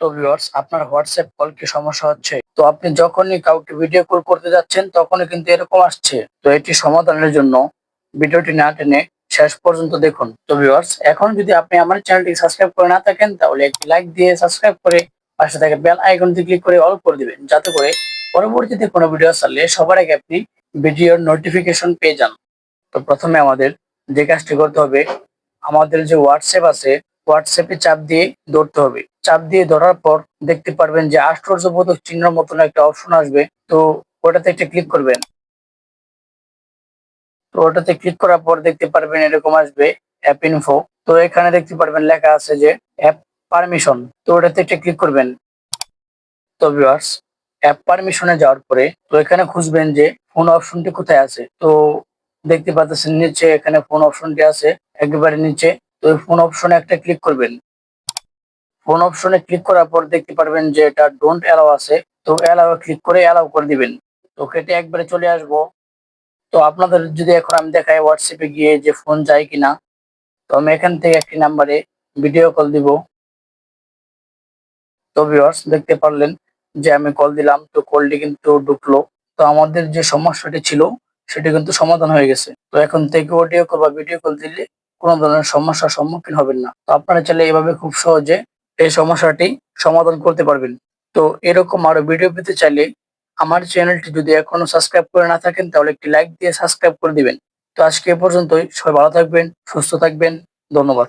তো ভিউয়ার্স আপনার WhatsApp call কি সমস্যা হচ্ছে? তো আপনি যখনই কাউকে ভিডিও কল করতে যাচ্ছেন, তখনই কিন্তু এরকম আসছে। তো এটি সমাধানের জন্য ভিডিওটি না টেনে শেষ পর্যন্ত দেখুন। তো ভিউয়ার্স এখন যদি আপনি আমার চ্যানেলটি সাবস্ক্রাইব করে না থাকেন, তাহলে একটি লাইক দিয়ে সাবস্ক্রাইব করে পাশে থাকা বেল আইকনটি ক্লিক করে অল করে দিবেন। যাতে করে পরবর্তীতে কোনো ভিডিও ছাড়লে সবার আগে আপনি ভিডিওর নোটিফিকেশন পেয়ে যান। তো প্রথমে আমাদের যে কাজটি করতে হবে, আমাদের যে হোয়াটসঅ্যাপ আছে হোয়াটসঅ্যাপে চাপ দিয়ে ধরতে হবে। চাপ দিয়ে ধরার পর দেখতে পারবেন যে আশ্চর্যবোধক চিহ্নের মতন একটা অপশন আসবে। তো ওটাতে একটা ক্লিক করবেন। তো ওটাতে ক্লিক করার পর দেখতে পারবেন এরকম আসবে অ্যাপ ইনফো তো এখানে দেখতে পারবেন লেখা আছে যে অ্যাপ পারমিশন তো ওটাতে একটা ক্লিক করবেন। তো ভিউয়ার্স অ্যাপ পারমিশনে যাওয়ার পরে তো এখানে খুঁজবেন যে ফোন অপশনটি কোথায় আছে। তো দেখতে পাচ্ছেন নিচে এখানে ফোন অপশনটি আছে, একেবারে নিচে। তো ফোন অপশনে একটা ক্লিক করবেন। ফোন অপশনে ক্লিক করার পর দেখতে পারবেন যে এটা ডোন্ট অ্যালাউ আছে। তো অ্যালাউ ক্লিক করে অ্যালাউ করে দিবেন। তো কেটে একবারে চলে আসব। তো আপনাদের যদি এখন আমি দেখাই হোয়াটসঅ্যাপে গিয়ে যে ফোন যায় কিনা, তো আমি এখান থেকে একটি নাম্বারে ভিডিও কল দিব। তো ভিউয়ার্স দেখতে পারলেন যে আমি কল দিলাম, তো কলটি কিন্তু ঢুকলো। তো আমাদের যে সমস্যাটি ছিল, সেটি কিন্তু সমাধান হয়ে গেছে। তো এখন থেকে অডিও কল বা ভিডিও কল দিলে কোনো ধরনের সমস্যার সম্মুখীন হবেন না। তো আপনারা চাইলে এভাবে খুব সহজে এই সমস্যাটি সমাধান করতে পারবেন। তো এরকম আরও ভিডিও পেতে চাইলে আমার চ্যানেলটি যদি এখনও সাবস্ক্রাইব করে না থাকেন, তাহলে একটি লাইক দিয়ে সাবস্ক্রাইব করে দিবেন। তো আজকে পর্যন্তই। সবাই ভালো থাকবেন, সুস্থ থাকবেন। ধন্যবাদ।